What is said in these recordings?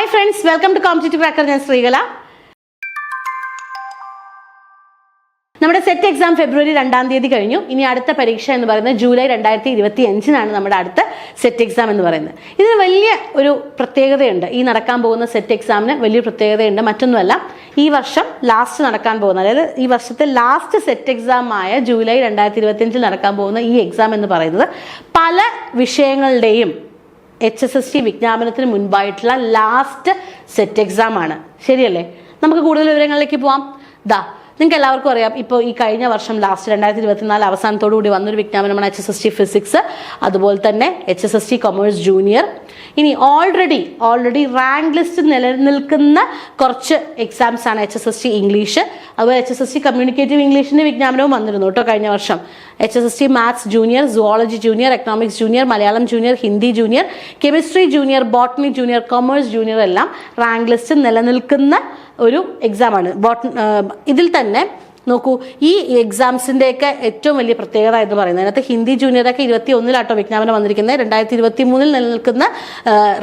Hi friends welcome to competitive cracker ഞാൻ ശ്രീകല. നമ്മുടെ set exam ഫെബ്രുവരി രണ്ടാം തീയതി കഴിഞ്ഞു. ഇനി അടുത്ത പരീക്ഷ എന്ന് പറയുന്നത് ജൂലൈ രണ്ടായിരത്തി ഇരുപത്തി അഞ്ചിനാണ് നമ്മുടെ അടുത്ത സെറ്റ് എക്സാം എന്ന് പറയുന്നത്. ഇതിന് വലിയ ഒരു പ്രത്യേകതയുണ്ട്. ഈ നടക്കാൻ പോകുന്ന സെറ്റ് എക്സാമിന് വലിയ പ്രത്യേകതയുണ്ട്. മറ്റൊന്നുമല്ല ഈ വർഷം ലാസ്റ്റ് നടക്കാൻ പോകുന്ന അതായത് ഈ വർഷത്തെ ലാസ്റ്റ് സെറ്റ് എക്സാമായ ജൂലൈ രണ്ടായിരത്തി ഇരുപത്തി അഞ്ചിൽ നടക്കാൻ പോകുന്ന ഈ എക്സാം എന്ന് പറയുന്നത് പല വിഷയങ്ങളുടെയും എച്ച് എസ് എസ് ടി വിജ്ഞാപനത്തിന് മുൻപായിട്ടുള്ള ലാസ്റ്റ് സെറ്റ് എക്സാം ആണ്. ശരിയല്ലേ? നമുക്ക് കൂടുതൽ വിവരങ്ങളിലേക്ക് പോവാം. ദാ നിങ്ങൾക്ക് എല്ലാവർക്കും അറിയാം. ഇപ്പോൾ ഈ കഴിഞ്ഞ വർഷം ലാസ്റ്റ് രണ്ടായിരത്തി ഇരുപത്തിനാല് അവസാനത്തോടു കൂടി വന്നൊരു വിജ്ഞാപനമാണ് H S S T physics അതുപോലെ തന്നെ H S S T commerce junior ഇനി ഓൾറെഡി ഓൾറെഡി റാങ്ക് ലിസ്റ്റ് നിലനിൽക്കുന്ന കുറച്ച് എക്സാംസ് ആണ് H S S T English അതുപോലെ H S S T communicative ഇംഗ്ലീഷിന്റെ വിജ്ഞാപനവും വന്നിരുന്നു കേട്ടോ കഴിഞ്ഞ വർഷം. H S S T maths junior zoology junior economics junior Malayalam junior Hindi junior chemistry junior botany junior commerce junior എല്ലാം rank list നിലനിൽക്കുന്ന ഒരു എക്സാമാണ് ബോട്ട ഇതിൽ തന്നെ നോക്കൂ ഈ എക്സാംസിന്റെയൊക്കെ ഏറ്റവും വലിയ പ്രത്യേകത എന്ന് പറയുന്നത് അതിനകത്ത് ഹിന്ദി ജൂനിയറൊക്കെ ഇരുപത്തി ഒന്നിലാട്ടോ വിജ്ഞാപനം വന്നിരിക്കുന്നത് രണ്ടായിരത്തി ഇരുപത്തി മൂന്നിൽ നിലനിൽക്കുന്ന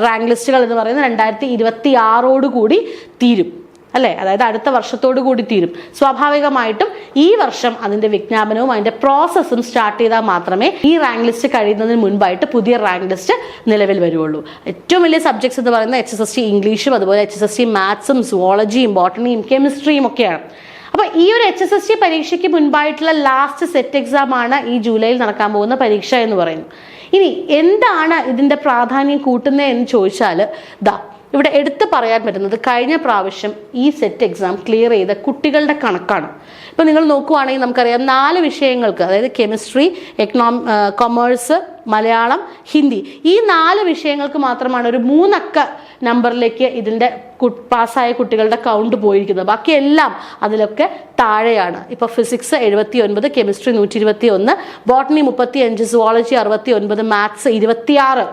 റാങ്ക് ലിസ്റ്റുകൾ എന്ന് പറയുന്നത് രണ്ടായിരത്തി ഇരുപത്തി ആറോടുകൂടി തീരും അല്ലേ? അതായത് അടുത്ത വർഷത്തോടു കൂടി തീരും. സ്വാഭാവികമായിട്ടും ഈ വർഷം അതിന്റെ വിജ്ഞാപനവും അതിന്റെ പ്രോസസ്സും സ്റ്റാർട്ട് ചെയ്താൽ മാത്രമേ ഈ റാങ്ക് ലിസ്റ്റ് കഴിയുന്നതിന് മുൻപായിട്ട് പുതിയ റാങ്ക് ലിസ്റ്റ് നിലവിൽ വരുള്ളൂ ഏറ്റവും വലിയ സബ്ജക്ട്സ് എന്ന് പറയുന്നത് എച്ച് എസ് എസ് ഇംഗ്ലീഷും അതുപോലെ എച്ച് എസ് എസ് ടി മാത്സും സുവോളജിയും ബോട്ടണിയും കെമിസ്ട്രിയും ഒക്കെയാണ്. ഈ ഒരു എച്ച് എസ് എസ് ടി പരീക്ഷയ്ക്ക് മുൻപായിട്ടുള്ള ലാസ്റ്റ് സെറ്റ് എക്സാം ആണ് ഈ ജൂലൈയിൽ നടക്കാൻ പോകുന്ന പരീക്ഷ എന്ന് പറയുന്നു ഇനി എന്താണ് ഇതിന്റെ പ്രാധാന്യം കൂട്ടുന്നത് എന്ന് ചോദിച്ചാൽ ദാ ഇവിടെ എടുത്തു പറയാൻ പറ്റുന്നത് കഴിഞ്ഞ പ്രാവശ്യം ഈ സെറ്റ് എക്സാം ക്ലിയർ ചെയ്ത കുട്ടികളുടെ കണക്കാണ്. ഇപ്പം നിങ്ങൾ നോക്കുവാണെങ്കിൽ നമുക്കറിയാം നാല് വിഷയങ്ങൾക്ക് അതായത് chemistry economy commerce Malayalam Hindi ഈ നാല് വിഷയങ്ങൾക്ക് മാത്രമാണ് ഒരു മൂന്നക്ക നമ്പറിലേക്ക് ഇതിന്റെ പാസ്സായ കുട്ടികളുടെ കൗണ്ട് പോയിരിക്കുന്നത്. ബാക്കിയെല്ലാം അതിലൊക്കെ താഴെയാണ്. ഇപ്പോൾ ഫിസിക്സ് എഴുപത്തി ഒൻപത് കെമിസ്ട്രി നൂറ്റി ഇരുപത്തി ഒന്ന് ബോട്ടണി മുപ്പത്തി അഞ്ച് സുവോളജി അറുപത്തി ഒൻപത് മാത്സ് ഇരുപത്തിയാറ്.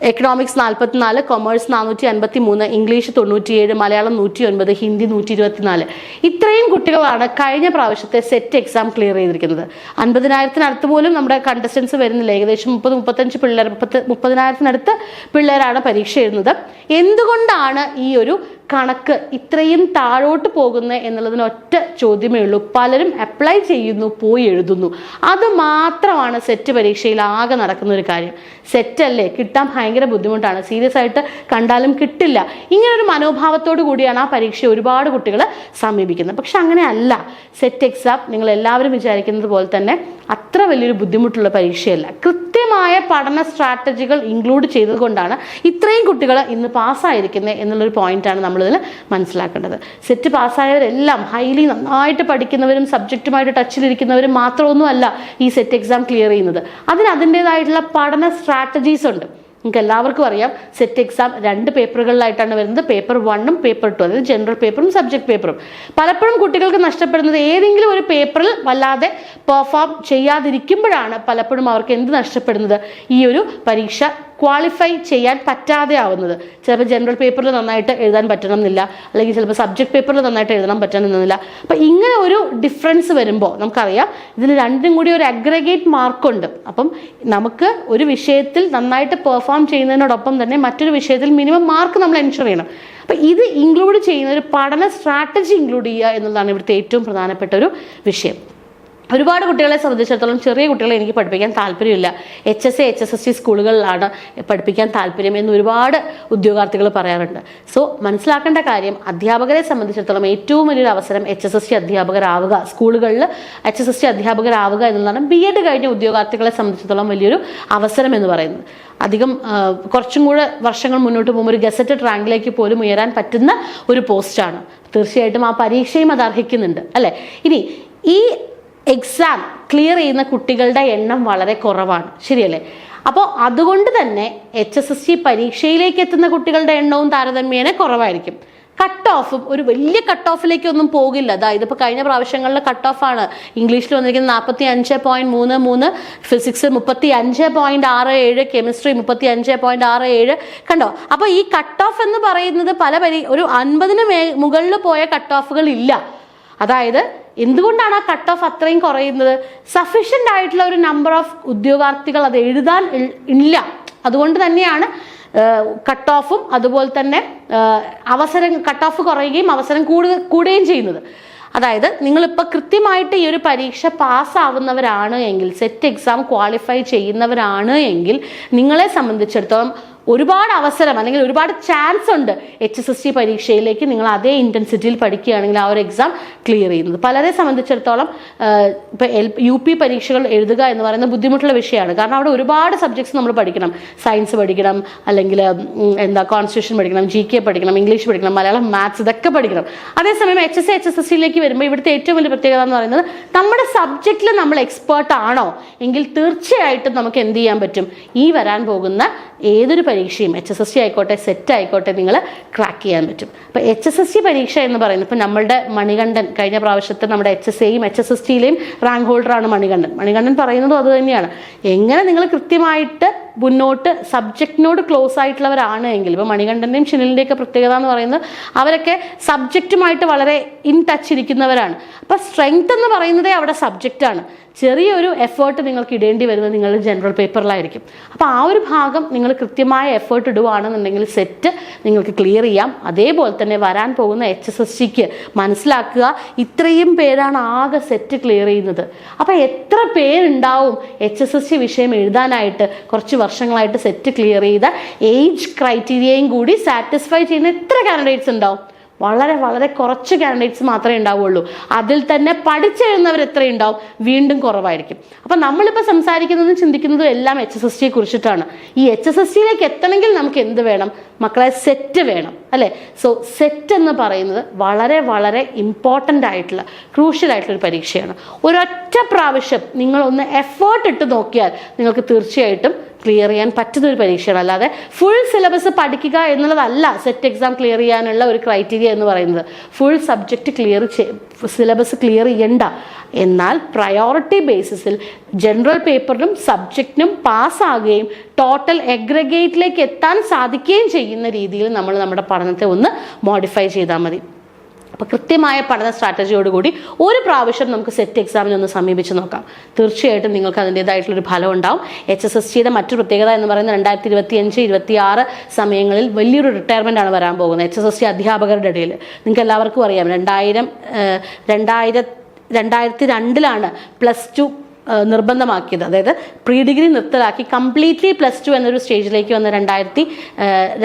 എക്കണോമിക്സ് നാൽപ്പത്തിനാല് കൊമേഴ്സ് നാനൂറ്റി അൻപത്തി മൂന്ന് ഇംഗ്ലീഷ് തൊണ്ണൂറ്റിയേഴ് മലയാളം നൂറ്റി ഒൻപത് ഹിന്ദി നൂറ്റി ഇരുപത്തിനാല് ഇത്രയും കുട്ടികളാണ് കഴിഞ്ഞ പ്രാവശ്യത്തെ സെറ്റ് എക്സാം ക്ലിയർ ചെയ്തിരിക്കുന്നത്. അൻപതിനായിരത്തിനടുത്ത് പോലും നമ്മുടെ കണ്ടസ്റ്റൻസ് വരുന്നില്ല. ഏകദേശം മുപ്പത് മുപ്പത്തഞ്ച് പിള്ളേർ മുപ്പത്ത് മുപ്പതിനായിരത്തിനടുത്ത് പിള്ളേരാണ് പരീക്ഷ എഴുതുന്നത്. എന്തുകൊണ്ടാണ് ഈ ഒരു കണക്ക് ഇത്രയും താഴോട്ട് പോകുന്നത് എന്നുള്ളതിന് ഒറ്റ ചോദ്യമേ ഉള്ളൂ. പലരും അപ്ലൈ ചെയ്യുന്നു പോയി എഴുതുന്നു. അത് മാത്രമാണ് സെറ്റ് പരീക്ഷയിൽ ആകെ നടക്കുന്ന ഒരു കാര്യം. സെറ്റല്ലേ കിട്ടാൻ ഭയങ്കര ബുദ്ധിമുട്ടാണ്. സീരിയസ് ആയിട്ട് കണ്ടാലും കിട്ടില്ല. ഇങ്ങനെ ഒരു മനോഭാവത്തോടു കൂടിയാണ് ആ പരീക്ഷ ഒരുപാട് കുട്ടികൾ സമീപിക്കുന്നത്. പക്ഷെ അങ്ങനെ അല്ല. സെറ്റ് എക്സാം നിങ്ങൾ എല്ലാവരും വിചാരിക്കുന്നത് പോലെ തന്നെ അത്ര വലിയൊരു ബുദ്ധിമുട്ടുള്ള പരീക്ഷയല്ല. കൃത്യമായ പഠന സ്ട്രാറ്റജികൾ ഇൻക്ലൂഡ് ചെയ്തുകൊണ്ടാണ് ഇത്രയും കുട്ടികൾ ഇന്ന് പാസ്സായിരിക്കുന്നത് എന്നുള്ളൊരു പോയിന്റാണ് നമ്മളിതിൽ മനസ്സിലാക്കേണ്ടത്. സെറ്റ് പാസ്സായവരെല്ലാം ഹൈലി നന്നായിട്ട് പഠിക്കുന്നവരും സബ്ജക്റ്റുമായിട്ട് ടച്ചിലിരിക്കുന്നവരും മാത്രമൊന്നുമല്ല ഈ സെറ്റ് എക്സാം ക്ലിയർ ചെയ്യുന്നത്. അതിന് അതിന്റെതായിട്ടുള്ള പഠന സ്ട്രാറ്റജീസ് ഉണ്ട്. നിങ്ങൾക്ക് എല്ലാവർക്കും അറിയാം സെറ്റ് എക്സാം രണ്ട് പേപ്പറുകളിലായിട്ടാണ് വരുന്നത്. പേപ്പർ വണ്ണും പേപ്പർ ടു അതായത് ജനറൽ പേപ്പറും സബ്ജക്ട് പേപ്പറും പലപ്പോഴും കുട്ടികൾക്ക് നഷ്ടപ്പെടുന്നത് ഏതെങ്കിലും ഒരു പേപ്പറിൽ വല്ലാതെ പെർഫോം ചെയ്യാതിരിക്കുമ്പോഴാണ് പലപ്പോഴും അവർക്ക് എന്ത് നഷ്ടപ്പെടുന്നത്? ഈ ഒരു പരീക്ഷ ക്വാളിഫൈ ചെയ്യാൻ പറ്റാതെ ആവുന്നത്. ചിലപ്പോൾ ജനറൽ പേപ്പറിൽ നന്നായിട്ട് എഴുതാൻ പറ്റണം എന്നില്ല അല്ലെങ്കിൽ ചിലപ്പോൾ സബ്ജക്ട് പേപ്പറിൽ നന്നായിട്ട് എഴുതാൻ പറ്റണമെന്നില്ല. അപ്പം ഇങ്ങനെ ഒരു ഡിഫറൻസ് വരുമ്പോൾ നമുക്കറിയാം ഇതിന് രണ്ടും കൂടി ഒരു അഗ്രഗേറ്റ് മാർക്കുണ്ട് അപ്പം നമുക്ക് ഒരു വിഷയത്തിൽ നന്നായിട്ട് പെർഫോം ചെയ്യുന്നതിനോടൊപ്പം തന്നെ മറ്റൊരു വിഷയത്തിൽ മിനിമം മാർക്ക് നമ്മൾ എൻഷർ ചെയ്യണം. അപ്പം ഇത് ഇൻക്ലൂഡ് ചെയ്യുന്ന ഒരു പഠന സ്ട്രാറ്റജി ഇൻക്ലൂഡ് ചെയ്യുക എന്നുള്ളതാണ് ഇവിടുത്തെ ഏറ്റവും പ്രധാനപ്പെട്ട ഒരു വിഷയം. ഒരുപാട് കുട്ടികളെ സംബന്ധിച്ചിടത്തോളം ചെറിയ കുട്ടികളെ എനിക്ക് പഠിപ്പിക്കാൻ താല്പര്യമില്ല. H S A H S S C സ്കൂളുകളിലാണ് പഠിപ്പിക്കാൻ താല്പര്യം എന്ന് ഒരുപാട് ഉദ്യോഗാർത്ഥികൾ പറയാറുണ്ട്. സോ മനസ്സിലാക്കേണ്ട കാര്യം അധ്യാപകരെ സംബന്ധിച്ചിടത്തോളം ഏറ്റവും വലിയൊരു അവസരം എച്ച് എസ് എസ് സി അധ്യാപകരാവുക സ്കൂളുകളിൽ എച്ച് എസ് എസ് സി അധ്യാപകരാവുക എന്നുള്ളതാണ് ബി എഡ് കഴിഞ്ഞ ഉദ്യോഗാർത്ഥികളെ സംബന്ധിച്ചിടത്തോളം വലിയൊരു അവസരം എന്ന് പറയുന്നത്. അധികം കുറച്ചും കൂടെ വർഷങ്ങൾ മുന്നോട്ട് പോകുമ്പോൾ ഒരു ഗസറ്റഡ് റാങ്കിലേക്ക് പോലും ഉയരാൻ പറ്റുന്ന ഒരു പോസ്റ്റാണ്. തീർച്ചയായിട്ടും ആ പരീക്ഷയും അത് അർഹിക്കുന്നുണ്ട് അല്ലേ? ഇനി ഈ എക്സാം ക്ലിയർ ചെയ്യുന്ന കുട്ടികളുടെ എണ്ണം വളരെ കുറവാണ്. ശരിയല്ലേ? അപ്പോൾ അതുകൊണ്ട് തന്നെ എച്ച് എസ് എസ് സി പരീക്ഷയിലേക്ക് എത്തുന്ന കുട്ടികളുടെ എണ്ണവും താരതമ്യേന കുറവായിരിക്കും. കട്ട് ഓഫും ഒരു വലിയ കട്ട് ഓഫിലേക്കൊന്നും പോകില്ല. അതായത് ഇപ്പോൾ കഴിഞ്ഞ പ്രാവശ്യങ്ങളിലെ കട്ട് ആണ്. ഇംഗ്ലീഷിൽ വന്നിരിക്കുന്നത് നാൽപ്പത്തി അഞ്ച് പോയിന്റ് മൂന്ന് മൂന്ന് ഫിസിക്സ് മുപ്പത്തി അഞ്ച് പോയിന്റ് ആറ് ഏഴ് കെമിസ്ട്രി മുപ്പത്തി അഞ്ച് പോയിന്റ് ആറ് ഏഴ്. കണ്ടോ? അപ്പോൾ ഈ കട്ട് ഓഫ് എന്ന് പറയുന്നത് പല പരി ഒരു അൻപതിന് മേ മുകളിൽ പോയ കട്ട് ഓഫുകൾ ഇല്ല അതായത് എന്തുകൊണ്ടാണ് ആ കട്ട് ഓഫ് അത്രയും കുറയുന്നത്? സഫീഷ്യന്റ് ആയിട്ടുള്ള ഒരു നമ്പർ ഓഫ് ഉദ്യോഗാർത്ഥികൾ അത് എഴുതാൻ ഇല്ല. അതുകൊണ്ട് തന്നെയാണ് കട്ട് ഓഫും അതുപോലെ തന്നെ അവസരം കട്ട് ഓഫ് കുറയുകയും അവസരം കൂടുക കൂടുകയും ചെയ്യുന്നത്. അതായത് നിങ്ങളിപ്പോൾ കൃത്യമായിട്ട് ഈ ഒരു പരീക്ഷ പാസ്സാവുന്നവരാണ് എങ്കിൽ സെറ്റ് എക്സാം ക്വാളിഫൈ ചെയ്യുന്നവരാണ് എങ്കിൽ നിങ്ങളെ സംബന്ധിച്ചിടത്തോളം ഒരുപാട് അവസരം അല്ലെങ്കിൽ ഒരുപാട് ചാൻസ് ഉണ്ട് എച്ച് എസ് എസ് ടി പരീക്ഷയിലേക്ക് നിങ്ങൾ അതേ ഇന്റൻസിറ്റിയിൽ പഠിക്കുകയാണെങ്കിൽ ആ ഒരു എക്സാം ക്ലിയർ ചെയ്യുന്നത്. പലരെ സംബന്ധിച്ചിടത്തോളം ഇപ്പോൾ എൽ യു പി പരീക്ഷകൾ എഴുതുക എന്ന് പറയുന്നത് ബുദ്ധിമുട്ടുള്ള വിഷയമാണ്. കാരണം അവിടെ ഒരുപാട് സബ്ജക്ട്സ് നമ്മൾ പഠിക്കണം. സയൻസ് പഠിക്കണം അല്ലെങ്കിൽ എന്താ കോൺസ്റ്റിറ്റ്യൂഷൻ പഠിക്കണം ജി കെ പഠിക്കണം ഇംഗ്ലീഷ് പഠിക്കണം മലയാളം മാത്സ് ഇതൊക്കെ പഠിക്കണം. അതേസമയം H S H S S സിയിലേക്ക് വരുമ്പോൾ ഇവിടുത്തെ ഏറ്റവും വലിയ പ്രത്യേകത എന്ന് പറയുന്നത് നമ്മുടെ സബ്ജക്റ്റിൽ നമ്മൾ എക്സ്പേർട്ട് ആണോ? എങ്കിൽ തീർച്ചയായിട്ടും നമുക്ക് എന്ത് ചെയ്യാൻ പറ്റും? ഈ വരാൻ പോകുന്ന ഏതൊരു പരീക്ഷയും എച്ച് എസ് എസ് സി ആയിക്കോട്ടെ സെറ്റ് ആയിക്കോട്ടെ നിങ്ങൾ ക്രാക്ക് ചെയ്യാൻ പറ്റും. അപ്പോൾ എച്ച് എസ് എസ് സി പരീക്ഷ എന്ന് പറയുന്നത് ഇപ്പം നമ്മളുടെ മണികണ്ഠൻ കഴിഞ്ഞ പ്രാവശ്യത്തെ നമ്മുടെ എച്ച് എസ് എയും എച്ച് എസ് എസ് ടിയിലെയും റാങ്ക് ഹോൾഡറാണ് മണികണ്ഠൻ. മണികണ്ഠൻ പറയുന്നതും അത് തന്നെയാണ്. എങ്ങനെ നിങ്ങൾ കൃത്യമായിട്ട് മുന്നോട്ട് സബ്ജക്റ്റിനോട് ക്ലോസ് ആയിട്ടുള്ളവരാണ് എങ്കിൽ ഇപ്പോൾ മണികണ്ഠന്റെയും ഷിനിലിന്റെയൊക്കെ പ്രത്യേകത എന്ന് പറയുന്നത് അവരൊക്കെ സബ്ജക്റ്റുമായിട്ട് വളരെ ഇൻ ടച്ച് ഇരിക്കുന്നവരാണ്. അപ്പോൾ സ്ട്രെങ്ത് എന്ന് പറയുന്നതേ അവിടെ സബ്ജക്റ്റാണ് ചെറിയൊരു എഫേർട്ട് നിങ്ങൾക്ക് ഇടേണ്ടി വരുന്നത് നിങ്ങളുടെ ജനറൽ പേപ്പറിലായിരിക്കും അപ്പോൾ ആ ഒരു ഭാഗം നിങ്ങൾ കൃത്യമായ എഫേർട്ട് ഇടുവാണെന്നുണ്ടെങ്കിൽ സെറ്റ് നിങ്ങൾക്ക് ക്ലിയർ ചെയ്യാം. അതേപോലെ തന്നെ വരാൻ പോകുന്ന എച്ച് എസ് എസ് സിക്ക് മനസ്സിലാക്കുക ഇത്രയും പേരാണ് ആകെ സെറ്റ് ക്ലിയർ ചെയ്യുന്നത്. അപ്പോൾ എത്ര പേരുണ്ടാവും എച്ച് എസ് എസ് സി വിഷയം എഴുതാനായിട്ട് കുറച്ച് വർഷങ്ങളായിട്ട് സെറ്റ് ക്ലിയർ ചെയ്ത ഏജ് ക്രൈറ്റീരിയയും കൂടി സാറ്റിസ്ഫൈ ചെയ്യുന്ന എത്ര കാൻഡിഡേറ്റ്സ് ഉണ്ടാവും? വളരെ വളരെ കുറച്ച് കാൻഡിഡേറ്റ്സ് മാത്രമേ ഉണ്ടാവുള്ളൂ. അതിൽ തന്നെ പഠിച്ചെഴുന്നവർ എത്രയുണ്ടാവും? വീണ്ടും കുറവായിരിക്കും. അപ്പം നമ്മളിപ്പോൾ സംസാരിക്കുന്നതും ചിന്തിക്കുന്നതും എല്ലാം എച്ച് എസ് എസ് ടിയെ കുറിച്ചിട്ടാണ്. ഈ എച്ച് എസ് എസ് ടിയിലേക്ക് എത്തണമെങ്കിൽ നമുക്ക് എന്ത് വേണം? മക്കളെ സെറ്റ് വേണം അല്ലേ? സോ സെറ്റ് എന്ന് പറയുന്നത് വളരെ വളരെ ഇമ്പോർട്ടന്റ് ആയിട്ടുള്ള ക്രൂഷ്യൽ ആയിട്ടുള്ള ഒരു പരീക്ഷയാണ്. ഒരൊറ്റ പ്രാവശ്യം നിങ്ങളൊന്ന് എഫേർട്ട് ഇട്ട് നോക്കിയാൽ നിങ്ങൾക്ക് തീർച്ചയായിട്ടും ക്ലിയർ ചെയ്യാൻ പറ്റുന്ന ഒരു പരീക്ഷയാണ്. അല്ലാതെ ഫുൾ സിലബസ് പഠിക്കുക എന്നുള്ളതല്ല സെറ്റ് എക്സാം ക്ലിയർ ചെയ്യാനുള്ള ഒരു ക്രൈറ്റീരിയ എന്ന് പറയുന്നത്. Full subject clear syllabus clear ചെയ്യണ്ട. എന്നാൽ പ്രയോറിറ്റി ബേസിസിൽ ജനറൽ പേപ്പറിനും സബ്ജക്റ്റിനും പാസ്സാകുകയും ടോട്ടൽ എഗ്രഗേറ്റിലേക്ക് എത്താൻ സാധിക്കുകയും ചെയ്യുന്ന രീതിയിൽ നമ്മൾ നമ്മുടെ പഠനത്തെ ഒന്ന് മോഡിഫൈ ചെയ്താൽ മതി. അപ്പോൾ കൃത്യമായ പഠന സ്ട്രാറ്റജിയോടുകൂടി ഒരു പ്രാവശ്യം നമുക്ക് സെറ്റ് എക്സാമിനെ ഒന്ന് സമീപിച്ച് നോക്കാം. തീർച്ചയായിട്ടും നിങ്ങൾക്ക് അതിന്റേതായിട്ടുള്ളൊരു ഫലം ഉണ്ടാവും. എച്ച് എസ് എസ് സിയുടെ മറ്റു പ്രത്യേകത എന്ന് പറയുന്നത് രണ്ടായിരത്തി ഇരുപത്തി അഞ്ച് ഇരുപത്തി ആറ് സമയങ്ങളിൽ വലിയൊരു റിട്ടയർമെന്റ് ആണ് വരാൻ പോകുന്നത്. എച്ച് എസ് എസ് സി അധ്യാപകരുടെ ഇടയിൽ. നിങ്ങൾക്ക് എല്ലാവർക്കും അറിയാം. രണ്ടായിരം ഏഹ്, രണ്ടായിരം രണ്ടായിരത്തി രണ്ടിലാണ് പ്ലസ് ടു നിർബന്ധമാക്കിയത്. അതായത് പ്രീ ഡിഗ്രി നിർത്തലാക്കി കംപ്ലീറ്റ്ലി പ്ലസ് ടു എന്നൊരു സ്റ്റേജിലേക്ക് വന്ന രണ്ടായിരത്തി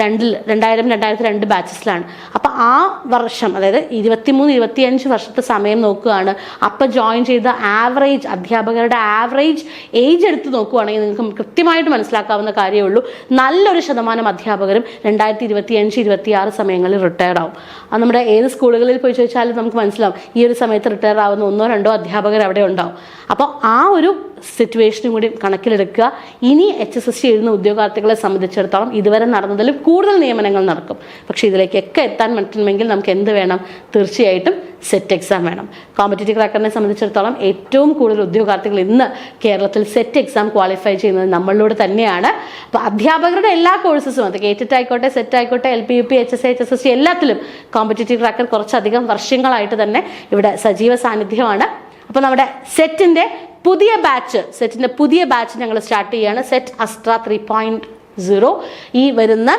രണ്ടിൽ രണ്ടായിരം രണ്ടായിരത്തി രണ്ട് ബാച്ചസിലാണ്. അപ്പോൾ ആ വർഷം അതായത് ഇരുപത്തിമൂന്ന് ഇരുപത്തിയഞ്ച് വർഷത്തെ സമയം നോക്കുകയാണ്. അപ്പോൾ ജോയിൻ ചെയ്ത ആവറേജ് അധ്യാപകരുടെ ആവറേജ് ഏജ് എടുത്ത് നോക്കുകയാണെങ്കിൽ നിങ്ങൾക്ക് കൃത്യമായിട്ട് മനസ്സിലാക്കാവുന്ന കാര്യമേ ഉള്ളൂ. നല്ലൊരു ശതമാനം അധ്യാപകരും രണ്ടായിരത്തി ഇരുപത്തി അഞ്ച് ഇരുപത്തി ആറ് സമയങ്ങളിൽ റിട്ടയർഡ് ആവും. അത് നമ്മുടെ ഏത് സ്കൂളുകളിൽ പോയി ചോദിച്ചാലും നമുക്ക് മനസ്സിലാവും. ഈ ഒരു സമയത്ത് റിട്ടയർ ആവുന്ന ഒന്നോ രണ്ടോ അധ്യാപകർ അവിടെ ഉണ്ടാവും. അപ്പോൾ ആ ഒരു സിറ്റുവേഷനും കൂടി കണക്കിലെടുക്കുക. ഇനി എച്ച് എസ് എസ് സി എഴുതുന്ന ഉദ്യോഗാർത്ഥികളെ സംബന്ധിച്ചിടത്തോളം ഇതുവരെ നടന്നതിലും കൂടുതൽ നിയമനങ്ങൾ നടക്കും. പക്ഷേ ഇതിലേക്കൊക്കെ എത്താൻ പറ്റണമെങ്കിൽ നമുക്ക് എന്ത് വേണം? തീർച്ചയായിട്ടും സെറ്റ് എക്സാം വേണം. കോമ്പറ്റേറ്റീവ് ക്രാക്കറിനെ സംബന്ധിച്ചിടത്തോളം ഏറ്റവും കൂടുതൽ ഉദ്യോഗാർത്ഥികൾ ഇന്ന് കേരളത്തിൽ സെറ്റ് എക്സാം ക്വാളിഫൈ ചെയ്യുന്നത് നമ്മളിലൂടെ തന്നെയാണ്. അപ്പോൾ അധ്യാപകരുടെ എല്ലാ കോഴ്സസും അത് കേറ്ററ്റ് ആയിക്കോട്ടെ സെറ്റ് ആയിക്കോട്ടെ L P U P H S H S S C എല്ലാത്തിലും കോമ്പറ്റേറ്റീവ് ക്രാക്കർ കുറച്ചധികം വർഷങ്ങളായിട്ട് തന്നെ ഇവിടെ സജീവ സാന്നിധ്യമാണ്. അപ്പോൾ നമ്മുടെ സെറ്റിന്റെ പുതിയ ബാച്ച് സെറ്റിന്റെ പുതിയ ബാച്ച് ഞങ്ങൾ സ്റ്റാർട്ട് ചെയ്യുകയാണ് set Astra three point zero ഈ വരുന്ന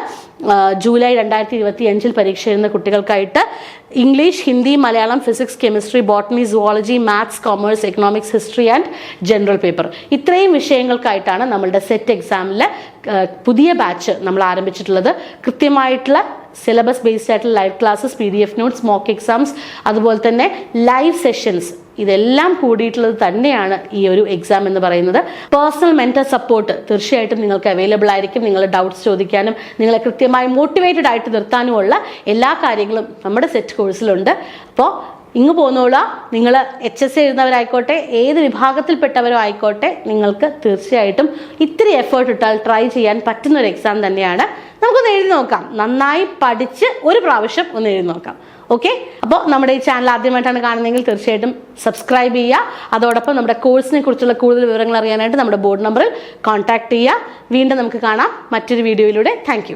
ജൂലൈ രണ്ടായിരത്തി ഇരുപത്തി അഞ്ചിൽ പരീക്ഷ എഴുതുന്ന കുട്ടികൾക്കായിട്ട് English Hindi Malayalam physics chemistry botany zoology maths commerce economics history and general paper ഇത്രയും വിഷയങ്ങൾക്കായിട്ടാണ് നമ്മളുടെ സെറ്റ് എക്സാമിലെ പുതിയ ബാച്ച് നമ്മൾ ആരംഭിച്ചിട്ടുള്ളത്. കൃത്യമായിട്ടുള്ള സിലബസ് ബേസ്ഡ് ആയിട്ടുള്ള live classes P D F notes mock exams അതുപോലെ തന്നെ ലൈവ് സെഷൻസ് ഇതെല്ലാം കൂടിയിട്ടുള്ളത് തന്നെയാണ് ഈ ഒരു എക്സാം എന്ന് പറയുന്നത്. പേഴ്സണൽ മെന്റൽ സപ്പോർട്ട് തീർച്ചയായിട്ടും നിങ്ങൾക്ക് അവൈലബിൾ ആയിരിക്കും. നിങ്ങൾ ഡൗട്ട്സ് ചോദിക്കാനും നിങ്ങളെ കൃത്യമായി മോട്ടിവേറ്റഡ് ആയിട്ട് നിർത്താനുമുള്ള എല്ലാ കാര്യങ്ങളും നമ്മുടെ സെറ്റ് കോഴ്സിലുണ്ട് അപ്പോൾ ഇങ്ങ് പോന്നോളാം. നിങ്ങൾ എച്ച് എസ് എഴുതുന്നവരായിക്കോട്ടെ ഏത് വിഭാഗത്തിൽപ്പെട്ടവരോ ആയിക്കോട്ടെ നിങ്ങൾക്ക് തീർച്ചയായിട്ടും ഇത്തിരി എഫേർട്ട് ഇട്ടാൽ ട്രൈ ചെയ്യാൻ പറ്റുന്ന ഒരു എക്സാം തന്നെയാണ്. നമുക്കൊന്ന് എഴുതി നോക്കാം. നന്നായി പഠിച്ച് ഒരു പ്രാവശ്യം ഒന്ന് എഴുതി നോക്കാം. ഓക്കെ അപ്പോൾ നമ്മുടെ ഈ ചാനൽ ആദ്യമായിട്ടാണ് കാണുന്നതെങ്കിൽ തീർച്ചയായിട്ടും സബ്സ്ക്രൈബ് ചെയ്യുക. അതോടൊപ്പം നമ്മുടെ കോഴ്സിനെ കുറിച്ചുള്ള കൂടുതൽ വിവരങ്ങൾ അറിയാനായിട്ട് നമ്മുടെ ബോർഡ് നമ്പറിൽ കോൺടാക്ട് ചെയ്യുക. വീണ്ടും നമുക്ക് കാണാം. മറ്റൊരു വീഡിയോയിലൂടെ താങ്ക്